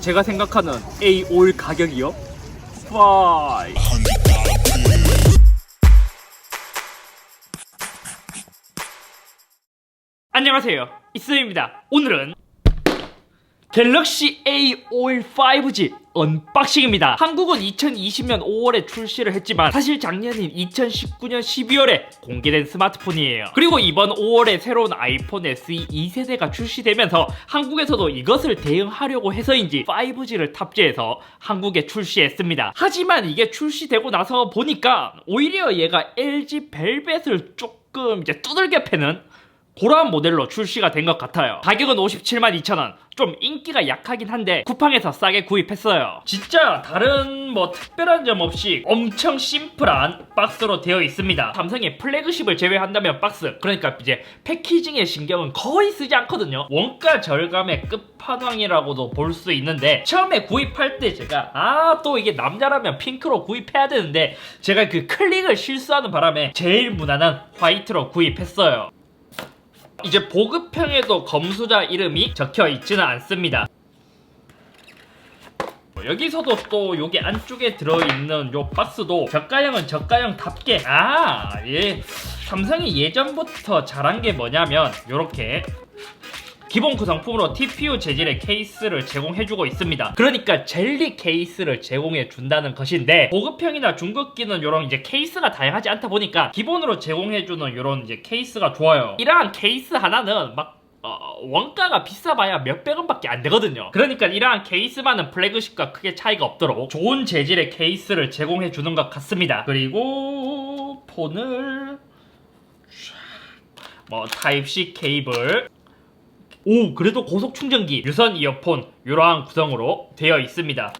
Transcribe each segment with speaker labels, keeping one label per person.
Speaker 1: 제가 생각하는 A5일 가격이요? 5 안녕하세요. 이스입니다. 오늘은 갤럭시 A51 5G 언박싱입니다. 한국은 2020년 5월에 출시를 했지만 사실 작년인 2019년 12월에 공개된 스마트폰이에요. 그리고 이번 5월에 새로운 아이폰 SE 2세대가 출시되면서 한국에서도 이것을 대응하려고 해서인지 5G를 탑재해서 한국에 출시했습니다. 하지만 이게 출시되고 나서 보니까 오히려 얘가 LG 벨벳을 조금 이제 두들겨 패는 그러한 모델로 출시가 된 것 같아요. 가격은 57만 2천원. 좀 인기가 약하긴 한데 쿠팡에서 싸게 구입했어요. 진짜 다른 뭐 특별한 점 없이 엄청 심플한 박스로 되어 있습니다. 삼성의 플래그십을 제외한다면 박스 그러니까 이제 패키징의 신경은 거의 쓰지 않거든요. 원가 절감의 끝판왕이라고도 볼 수 있는데 처음에 구입할 때 제가 아 또 이게 남자라면 핑크로 구입해야 되는데 제가 그 클릭을 실수하는 바람에 제일 무난한 화이트로 구입했어요. 이제 보급형에도 검수자 이름이 적혀 있지는 않습니다. 뭐 여기서도 또 여기 안쪽에 들어있는 요 박스도 저가형은 저가형답게 아 예. 삼성이 예전부터 잘한 게 뭐냐면 요렇게 기본 구성품으로 TPU 재질의 케이스를 제공해주고 있습니다. 그러니까 젤리 케이스를 제공해 준다는 것인데 보급형이나 중급기는 이런 이제 케이스가 다양하지 않다 보니까 기본으로 제공해주는 이런 이제 케이스가 좋아요. 이러한 케이스 하나는 막 어, 원가가 비싸봐야 몇백 원밖에 안 되거든요. 그러니까 이러한 케이스만은 플래그십과 크게 차이가 없도록 좋은 재질의 케이스를 제공해 주는 것 같습니다. 그리고 폰을 뭐 타입C 케이블 오 그래도 고속 충전기 유선 이어폰 이러한 구성으로 되어 있습니다.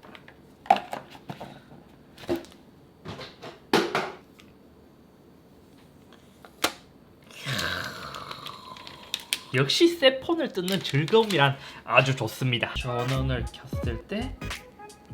Speaker 1: 역시 새 폰을 뜯는 즐거움이란 아주 좋습니다. 전원을 켰을 때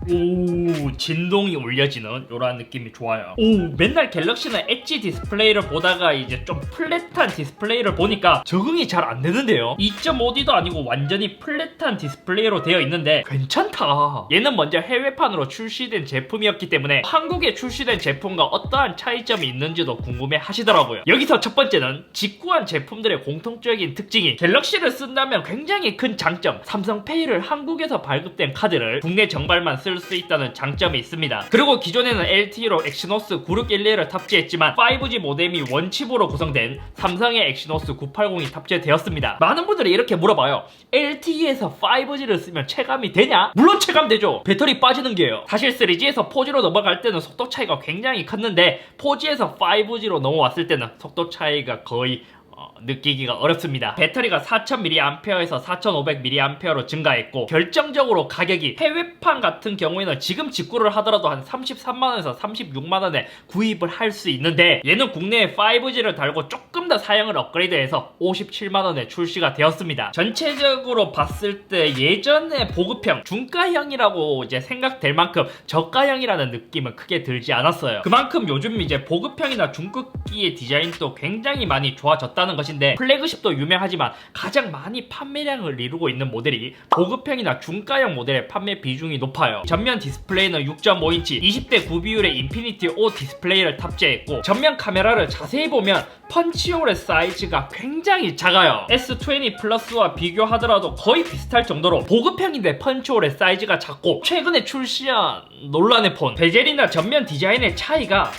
Speaker 1: 오 진동이 울려지는 이러한 느낌이 좋아요. 오. 맨날 갤럭시는 엣지 디스플레이를 보다가 이제 좀 플랫한 디스플레이를 보니까 적응이 잘 안 되는데요. 2.5D도 아니고 완전히 플랫한 디스플레이로 되어 있는데 괜찮다. 얘는 먼저 해외판으로 출시된 제품이었기 때문에 한국에 출시된 제품과 어떠한 차이점이 있는지도 궁금해 하시더라고요. 여기서 첫 번째는 직구한 제품들의 공통적인 특징이 갤럭시를 쓴다면 굉장히 큰 장점. 삼성페이를 한국에서 발급된 카드를 국내 정발만 쓸수 있다는 장점이 있습니다. 그리고 기존에는 LTE로 엑시노스 9611을 탑재했지만 5G 모뎀이 원칩으로 구성된 삼성의 엑시노스 980이 탑재되었습니다. 많은 분들이 이렇게 물어봐요. LTE에서 5G를 쓰면 체감이 되냐? 물론 체감되죠. 배터리 빠지는 게요. 사실 3G에서 4G로 넘어갈 때는 속도 차이가 굉장히 컸는데 4G에서 5G로 넘어왔을 때는 속도 차이가 거의 어, 느끼기가 어렵습니다. 배터리가 4000mAh에서 4500mAh로 증가했고 결정적으로 가격이 해외판 같은 경우에는 지금 직구를 하더라도 한 33만원에서 36만원에 구입을 할 수 있는데 얘는 국내에 5G를 달고 조금 더 사양을 업그레이드해서 57만원에 출시가 되었습니다. 전체적으로 봤을 때 예전에 보급형 중가형이라고 이제 생각될 만큼 저가형이라는 느낌은 크게 들지 않았어요. 그만큼 요즘 이제 보급형이나 중급기의 디자인도 굉장히 많이 좋아졌다 는 것인데 플래그십도 유명하지만 가장 많이 판매량을 이루고 있는 모델이 보급형이나 중가형 모델의 판매 비중이 높아요. 전면 디스플레이는 6.5인치 20대 9 비율의 인피니티 5 디스플레이를 탑재했고 전면 카메라를 자세히 보면 펀치홀의 사이즈가 굉장히 작아요. S20 플러스와 비교하더라도 거의 비슷할 정도로 보급형인데 펀치홀의 사이즈가 작고 최근에 출시한 논란의 폰 베젤이나 전면 디자인의 차이가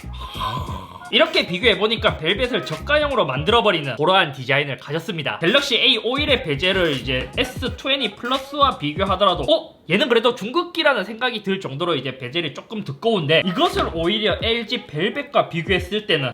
Speaker 1: 이렇게 비교해보니까 벨벳을 저가형으로 만들어버리는 그러한 디자인을 가졌습니다. 갤럭시 A51의 베젤을 이제 S20 플러스와 비교하더라도 어? 얘는 그래도 중급기라는 생각이 들 정도로 이제 베젤이 조금 두꺼운데 이것을 오히려 LG 벨벳과 비교했을 때는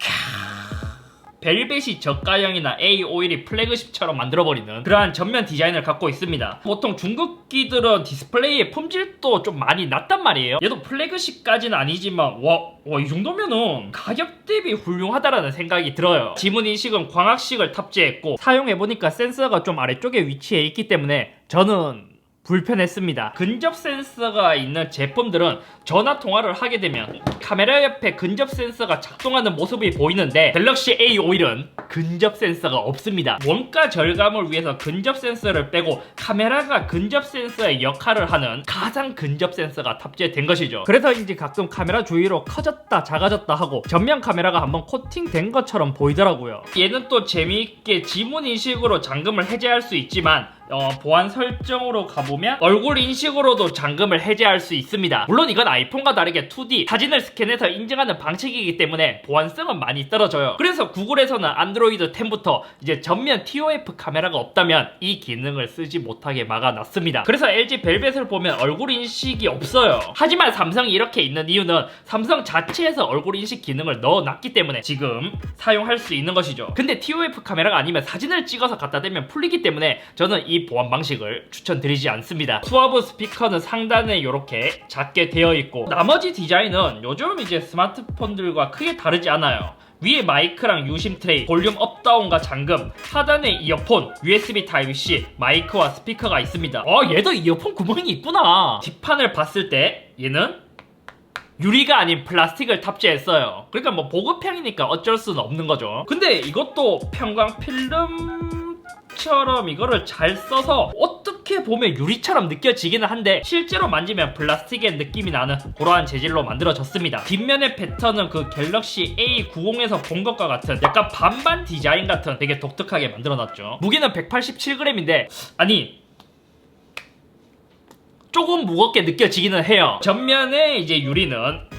Speaker 1: 벨벳이 저가형이나 A51이 플래그십처럼 만들어버리는 그러한 전면 디자인을 갖고 있습니다. 보통 중급기들은 디스플레이의 품질도 좀 많이 낮단 말이에요. 얘도 플래그십까지는 아니지만 와, 와, 이 정도면은 가격 대비 훌륭하다라는 생각이 들어요. 지문 인식은 광학식을 탑재했고 사용해보니까 센서가 좀 아래쪽에 위치해 있기 때문에 저는 불편했습니다. 근접 센서가 있는 제품들은 전화 통화를 하게 되면 카메라 옆에 근접 센서가 작동하는 모습이 보이는데 갤럭시 A51은 근접 센서가 없습니다. 원가 절감을 위해서 근접 센서를 빼고 카메라가 근접 센서의 역할을 하는 가장 근접 센서가 탑재된 것이죠. 그래서인지 가끔 카메라 주위로 커졌다 작아졌다 하고 전면 카메라가 한번 코팅된 것처럼 보이더라고요. 얘는 또 재미있게 지문 인식으로 잠금을 해제할 수 있지만 어, 보안 설정으로 가보면 얼굴 인식으로도 잠금을 해제할 수 있습니다. 물론 이건 아이폰과 다르게 2D 사진을 스캔해서 인증하는 방식이기 때문에 보안성은 많이 떨어져요. 그래서 구글에서는 안드로이드 10부터 이제 전면 TOF 카메라가 없다면 이 기능을 쓰지 못하게 막아놨습니다. 그래서 LG 벨벳을 보면 얼굴 인식이 없어요. 하지만 삼성이 이렇게 있는 이유는 삼성 자체에서 얼굴 인식 기능을 넣어놨기 때문에 지금 사용할 수 있는 것이죠. 근데 TOF 카메라가 아니면 사진을 찍어서 갖다 대면 풀리기 때문에 저는 이 보안 방식을 추천드리지 않습니다. 수화부 스피커는 상단에 이렇게 작게 되어 있고 나머지 디자인은 요즘 이제 스마트폰들과 크게 다르지 않아요. 위에 마이크랑 유심 트레이, 볼륨 업다운과 잠금, 하단에 이어폰, USB Type-C, 마이크와 스피커가 있습니다. 어, 얘도 이어폰 구멍이 있구나. 뒷판을 봤을 때 얘는 유리가 아닌 플라스틱을 탑재했어요. 그러니까 뭐 보급형이니까 어쩔 수는 없는 거죠. 근데 이것도 평광 필름 처럼 이거를 잘 써서 어떻게 보면 유리처럼 느껴지기는 한데 실제로 만지면 플라스틱의 느낌이 나는 그러한 재질로 만들어졌습니다. 뒷면의 패턴은 그 갤럭시 A90에서 본 것과 같은 약간 반반 디자인 같은 되게 독특하게 만들어놨죠. 무게는 187g인데 아니 조금 무겁게 느껴지기는 해요. 전면에 이제 유리는 하,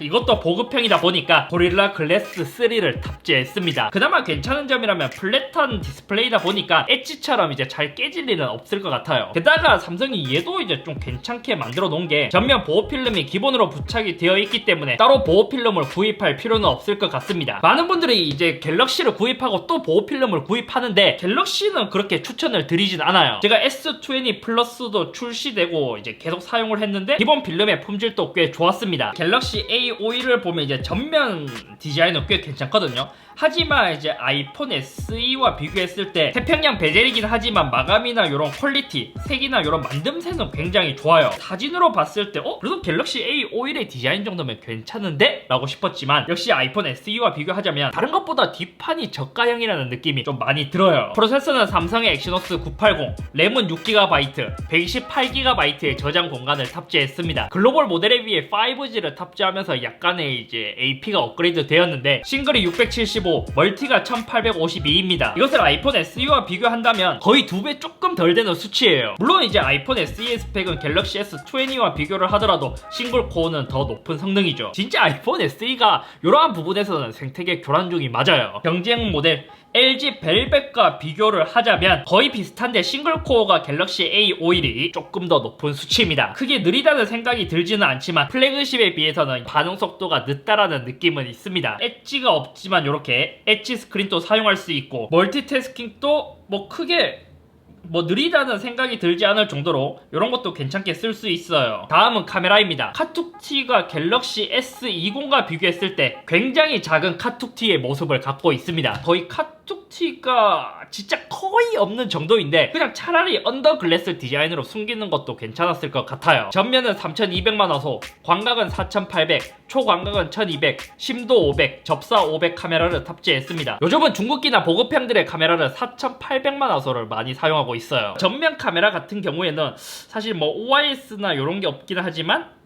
Speaker 1: 이것도 보급형이다 보니까 고릴라 글래스 3를 탑재했습니다. 그나마 괜찮은 점이라면 플랫한 디스플레이다 보니까 엣지처럼 이제 잘 깨질 일은 없을 것 같아요. 게다가 삼성이 얘도 이제 좀 괜찮게 만들어 놓은 게 전면 보호 필름이 기본으로 부착이 되어 있기 때문에 따로 보호 필름을 구입할 필요는 없을 것 같습니다. 많은 분들이 이제 갤럭시를 구입하고 또 보호 필름을 구입하는데 갤럭시는 그렇게 추천을 드리진 않아요. 제가 S20 플러스도 출시되고 이제 계속 사용을 했는데 기본 필름의 품질도 꽤 좋았습니다. 갤럭시 A51을 보면 이제 전면 디자인은 꽤 괜찮거든요. 하지만 이제 아이폰 SE와 비교했을 때 태평양 베젤이긴 하지만 마감이나 이런 퀄리티, 색이나 이런 만듦새는 굉장히 좋아요. 사진으로 봤을 때 어? 그래도 갤럭시 A51의 디자인 정도면 괜찮은데? 라고 싶었지만 역시 아이폰 SE와 비교하자면 다른 것보다 뒷판이 저가형이라는 느낌이 좀 많이 들어요. 프로세서는 삼성의 엑시노스 980, 램은 6GB, 128GB의 저장 공간을 탑재했습니다. 글로벌 모델에 비해 5G를 탑재하면서 약간의 이제 AP가 업그레이드 되었는데 싱글이 675, 멀티가 1852입니다. 이것을 아이폰 SE와 비교한다면 거의 두 배 조금 덜 되는 수치예요. 물론 이제 아이폰 SE의 스펙은 갤럭시 S20와 비교를 하더라도 싱글 코어는 더 높은 성능이죠. 진짜 아이폰 SE가 이러한 부분에서는 생태계 교란 중이 맞아요. 경쟁 모델 LG 벨벳과 비교를 하자면 거의 비슷한데 싱글 코어가 갤럭시 A51이 조금 더 높은 수치입니다. 크게 느리다는 생각이 들지는 않지만 플래그십에 비해서는 반응 속도가 늦다라는 느낌은 있습니다. 엣지가 없지만 이렇게 엣지 스크린도 사용할 수 있고 멀티태스킹도 뭐 크게 뭐 느리다는 생각이 들지 않을 정도로 이런 것도 괜찮게 쓸 수 있어요. 다음은 카메라입니다. 카툭티가 갤럭시 S20과 비교했을 때 굉장히 작은 카툭티의 모습을 갖고 있습니다. 거의 카툭티가 진짜 거의 없는 정도인데 그냥 차라리 언더 글래스 디자인으로 숨기는 것도 괜찮았을 것 같아요. 전면은 3200만 화소, 광각은 4800, 초광각은 1200, 심도 500, 접사 500 카메라를 탑재했습니다. 요즘은 중국기나 보급형들의 카메라를 4800만 화소를 많이 사용하고 있어요. 전면 카메라 같은 경우에는 사실 뭐 OIS나 이런 게 없긴 하지만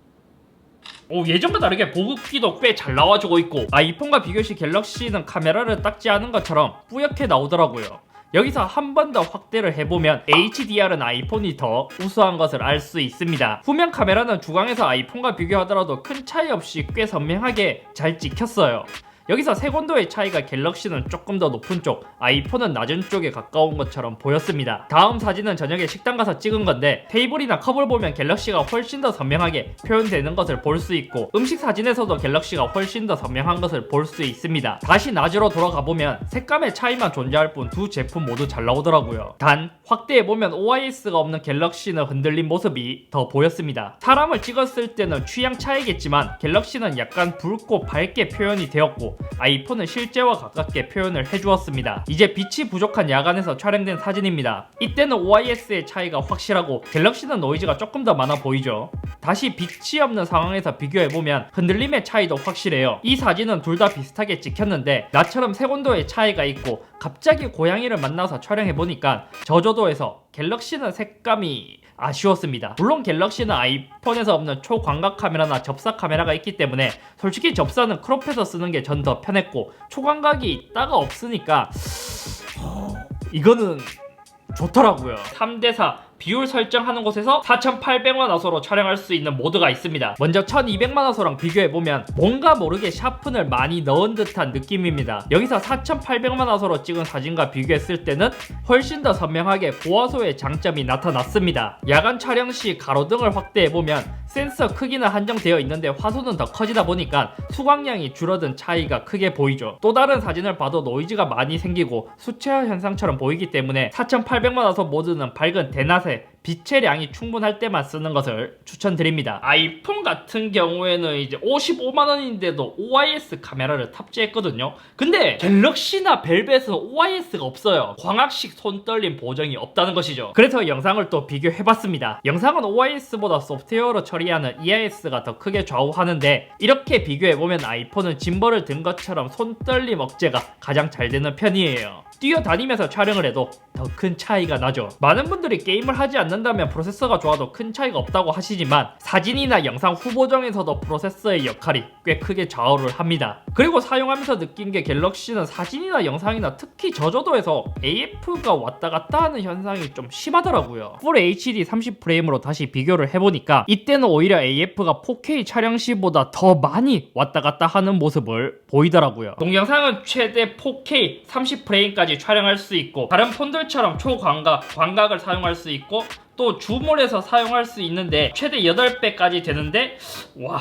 Speaker 1: 오, 예전과 다르게 보급기도 꽤 잘 나와주고 있고 아이폰과 비교시 갤럭시는 카메라를 닦지 않은 것처럼 뿌옇게 나오더라고요. 여기서 한 번 더 확대를 해보면 HDR은 아이폰이 더 우수한 것을 알 수 있습니다. 후면 카메라는 주광에서 아이폰과 비교하더라도 큰 차이 없이 꽤 선명하게 잘 찍혔어요. 여기서 색온도의 차이가 갤럭시는 조금 더 높은 쪽, 아이폰은 낮은 쪽에 가까운 것처럼 보였습니다. 다음 사진은 저녁에 식당 가서 찍은 건데 테이블이나 컵을 보면 갤럭시가 훨씬 더 선명하게 표현되는 것을 볼 수 있고 음식 사진에서도 갤럭시가 훨씬 더 선명한 것을 볼 수 있습니다. 다시 낮으로 돌아가 보면 색감의 차이만 존재할 뿐 두 제품 모두 잘 나오더라고요. 단 확대해 보면 OIS가 없는 갤럭시는 흔들린 모습이 더 보였습니다. 사람을 찍었을 때는 취향 차이겠지만 갤럭시는 약간 붉고 밝게 표현이 되었고 아이폰은 실제와 가깝게 표현을 해주었습니다. 이제 빛이 부족한 야간에서 촬영된 사진입니다. 이때는 OIS의 차이가 확실하고 갤럭시는 노이즈가 조금 더 많아 보이죠. 다시 빛이 없는 상황에서 비교해보면 흔들림의 차이도 확실해요. 이 사진은 둘 다 비슷하게 찍혔는데 나처럼 색온도의 차이가 있고 갑자기 고양이를 만나서 촬영해보니까 저조도에서 갤럭시는 색감이 아쉬웠습니다. 물론 갤럭시는 아이폰에서 없는 초광각 카메라나 접사 카메라가 있기 때문에 솔직히 접사는 크롭해서 쓰는 게 전 더 편했고 초광각이 있다가 없으니까 이거는 좋더라고요. 3대4 비율 설정하는 곳에서 4,800만 화소로 촬영할 수 있는 모드가 있습니다. 먼저 1,200만 화소랑 비교해보면 뭔가 모르게 샤픈을 많이 넣은 듯한 느낌입니다. 여기서 4,800만 화소로 찍은 사진과 비교했을 때는 훨씬 더 선명하게 고화소의 장점이 나타났습니다. 야간 촬영 시 가로등을 확대해보면 센서 크기는 한정되어 있는데 화소는 더 커지다 보니까 수광량이 줄어든 차이가 크게 보이죠. 또 다른 사진을 봐도 노이즈가 많이 생기고 수채화 현상처럼 보이기 때문에 4,800만 화소 모드는 밝은 대낮에 হবে 빛의 량이 충분할 때만 쓰는 것을 추천드립니다. 아이폰 같은 경우에는 이제 55만 원인데도 OIS 카메라를 탑재했거든요. 근데 갤럭시나 벨벳은 OIS가 없어요. 광학식 손떨림 보정이 없다는 것이죠. 그래서 영상을 또 비교해봤습니다. 영상은 OIS보다 소프트웨어로 처리하는 EIS가 더 크게 좌우하는데 이렇게 비교해보면 아이폰은 짐벌을 든 것처럼 손떨림 억제가 가장 잘 되는 편이에요. 뛰어다니면서 촬영을 해도 더 큰 차이가 나죠. 많은 분들이 게임을 하지 않는 다면 프로세서가 좋아도 큰 차이가 없다고 하시지만 사진이나 영상 후보정에서도 프로세서의 역할이 꽤 크게 좌우를 합니다. 그리고 사용하면서 느낀 게 갤럭시는 사진이나 영상이나 특히 저조도에서 AF가 왔다 갔다 하는 현상이 좀 심하더라고요. Full HD 30프레임으로 다시 비교를 해보니까 이때는 오히려 AF가 4K 촬영 시보다 더 많이 왔다 갔다 하는 모습을 보이더라고요. 동영상은 최대 4K 30프레임까지 촬영할 수 있고 다른 폰들처럼 초광각, 광각을 사용할 수 있고 또 줌을해서 사용할 수 있는데 최대 8배까지 되는데 와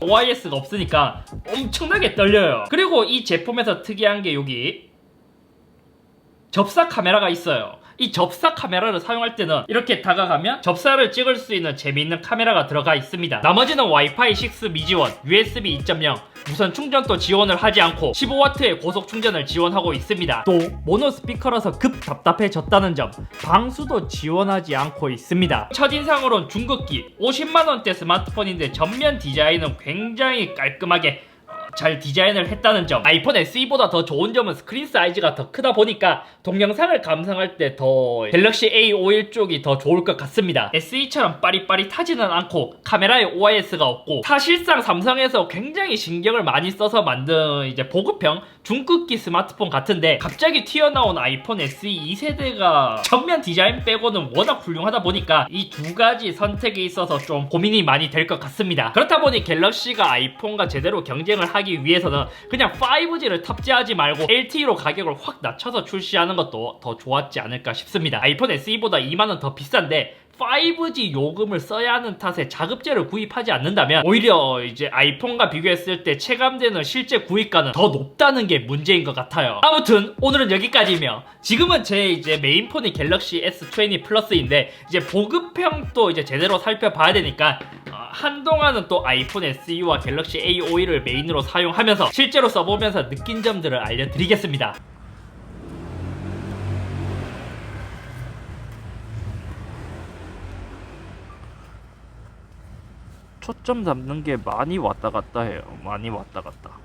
Speaker 1: OIS가 없으니까 엄청나게 떨려요. 그리고 이 제품에서 특이한 게 여기 접사 카메라가 있어요. 이 접사 카메라를 사용할 때는 이렇게 다가가면 접사를 찍을 수 있는 재미있는 카메라가 들어가 있습니다. 나머지는 와이파이 6 미지원, USB 2.0, 무선 충전도 지원을 하지 않고 15W의 고속 충전을 지원하고 있습니다. 또 모노 스피커라서 급 답답해졌다는 점, 방수도 지원하지 않고 있습니다. 첫인상으론 중급기 50만원대 스마트폰인데 전면 디자인은 굉장히 깔끔하게 잘 디자인을 했다는 점. 아이폰 SE보다 더 좋은 점은 스크린 사이즈가 더 크다 보니까 동영상을 감상할 때 더 갤럭시 A51 쪽이 더 좋을 것 같습니다. SE처럼 빠릿빠릿하지는 않고 카메라에 OIS가 없고 사실상 삼성에서 굉장히 신경을 많이 써서 만든 이제 보급형 중급기 스마트폰 같은데 갑자기 튀어나온 아이폰 SE 2세대가 정면 디자인 빼고는 워낙 훌륭하다 보니까 이 두 가지 선택에 있어서 좀 고민이 많이 될 것 같습니다. 그렇다 보니 갤럭시가 아이폰과 제대로 경쟁을 하기 위해서는 그냥 5G를 탑재하지 말고 LTE로 가격을 확 낮춰서 출시하는 것도 더 좋았지 않을까 싶습니다. 아이폰 SE보다 2만원 더 비싼데 5G 요금을 써야 하는 탓에 자급제를 구입하지 않는다면 오히려 이제 아이폰과 비교했을 때 체감되는 실제 구입가는 더 높다는 게 문제인 것 같아요. 아무튼 오늘은 여기까지며 지금은 제 이제 메인폰이 갤럭시 S20 플러스인데 이제 보급형 또 이제 제대로 살펴봐야 되니까 어, 한동안은 또 아이폰 SE와 갤럭시 A51을 메인으로 사용하면서 실제로 써보면서 느낀 점들을 알려드리겠습니다. 초점 잡는 게 많이 왔다 갔다 해요. 많이 왔다 갔다.